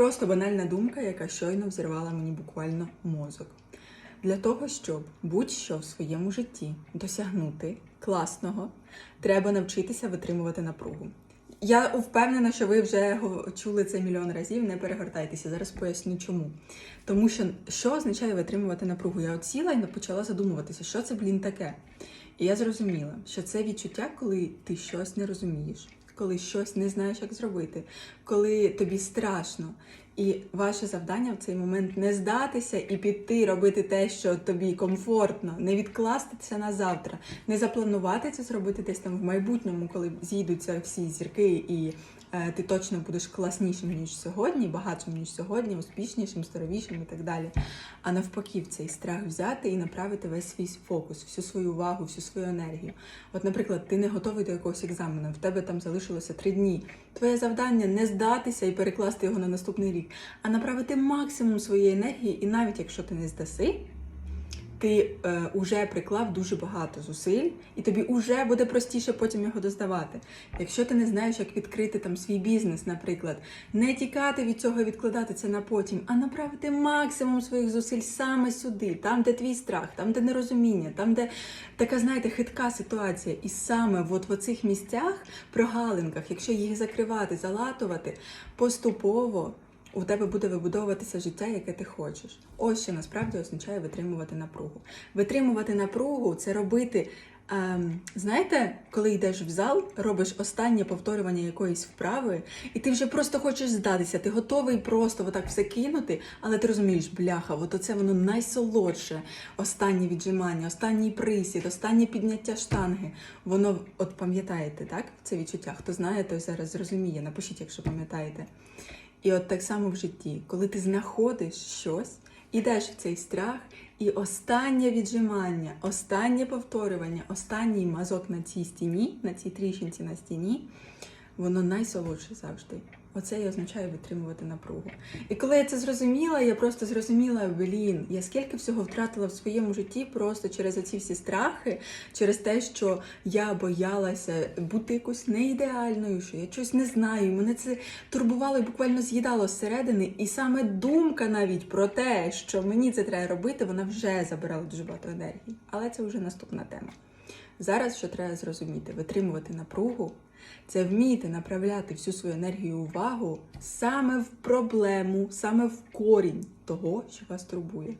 просто банальна думка, яка щойно взірвала мені буквально мозок. Для того, щоб будь-що в своєму житті досягнути класного, треба навчитися витримувати напругу. Я впевнена, що ви вже чули це мільйон разів. Не перегортайтеся. Зараз поясню чому. Тому що що означає витримувати напругу? Я от сіла і почала задумуватися, що це, блін, таке. І я зрозуміла, що це відчуття, коли ти щось не розумієш, коли щось не знаєш, як зробити, коли тобі страшно. І ваше завдання в цей момент не здатися і піти робити те, що тобі комфортно, не відкласти це на завтра, не запланувати це зробити десь там в майбутньому, коли зійдуться всі зірки, і ти точно будеш класнішим ніж сьогодні, багатшим ніж сьогодні, успішнішим, здоровішим і так далі. А навпаки, в цей страх взяти і направити весь свій фокус, всю свою увагу, всю свою енергію. От, наприклад, ти не готовий до якогось екзамену, в тебе там залишилося три дні. Твоє завдання не здатися і перекласти його на наступний рік, а направити максимум своєї енергії, і навіть якщо ти не здаси, ти е, уже приклав дуже багато зусиль, і тобі вже буде простіше потім його доздавати. Якщо ти не знаєш, як відкрити там свій бізнес, наприклад, не тікати від цього і відкладати це на потім, а направити максимум своїх зусиль саме сюди, там, де твій страх, там, де нерозуміння, там, де така, знаєте, хитка ситуація. І саме от в оцих місцях, прогалинках, якщо їх закривати, залатувати, поступово у тебе буде вибудовуватися життя, яке ти хочеш. Ось що насправді означає витримувати напругу. Витримувати напругу це робити. Ем, знаєте, коли йдеш в зал, робиш останнє повторювання якоїсь вправи, і ти вже просто хочеш здатися, ти готовий просто отак все кинути, але ти розумієш, бляха, от оце воно найсолодше. Останнє віджимання, останній присід, останнє підняття штанги. Воно, от пам'ятаєте, так? Це відчуття. Хто знає, той зараз зрозуміє. Напишіть, якщо пам'ятаєте. І от так само в житті, коли ти знаходиш щось, ідеш в цей страх, і останнє віджимання, останнє повторювання, останній мазок на цій стіні, на цій тріщинці на стіні, воно найсолодше завжди. Оце і означає витримувати напругу. І коли я це зрозуміла, я просто зрозуміла, блін, я скільки всього втратила в своєму житті просто через оці всі страхи, через те, що я боялася бути якось неідеальною, що я щось не знаю. Мене це турбувало і буквально з'їдало зсередини. І саме думка навіть про те, що мені це треба робити, вона вже забирала дуже багато енергії. Але це вже наступна тема. Зараз що треба зрозуміти, витримувати напругу це вміти направляти всю свою енергію і увагу саме в проблему, саме в корінь того, що вас турбує.